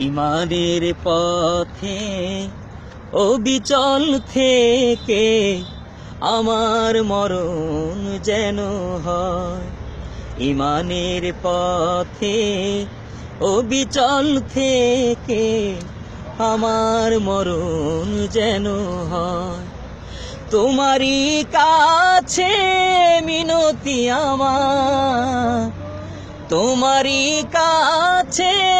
ইমানের পথে অবিচল থেকে আমার মরণ যেন হয়। ইমানের পথে অবিচল থেকে আমার মরণ যেন হয়। তোমারই কাছে মিনতি আমার। তোমারই কাছে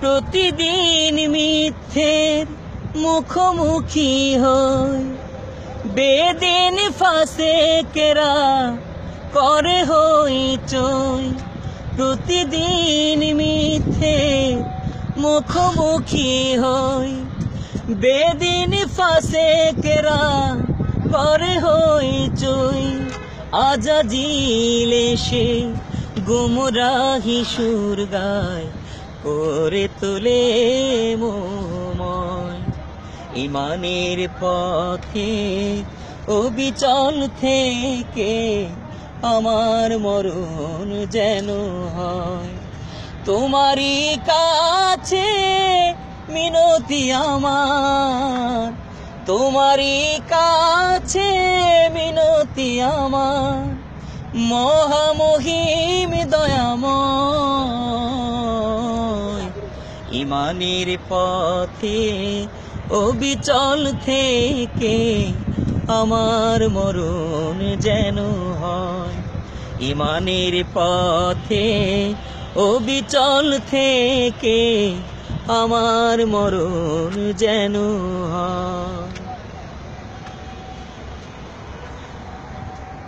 প্রতিদিন মিথ্যের মুখোমুখি হয় বেদিন ফাঁসে কেরা করে হই চই। প্রতিদিন মিথ্যে মুখোমুখি হই। বেদিন ফাঁসে কেরা করে হই চই। আজাজিল এসে গুমরাহি সুর গায়। করে তোলে মোময়। ইমানের পথে অবিচল থেকে আমার মরণ যেন হয়। তোমারই কাছে মিনতি আমার। তোমারই কাছে মিনতি আমার। মহামহিম ইমানের পথে অবিচল থেকে আমার মরণ যেন হয়। ইমানের পথে অবিচল থেকে আমার মরণ যেন হয়।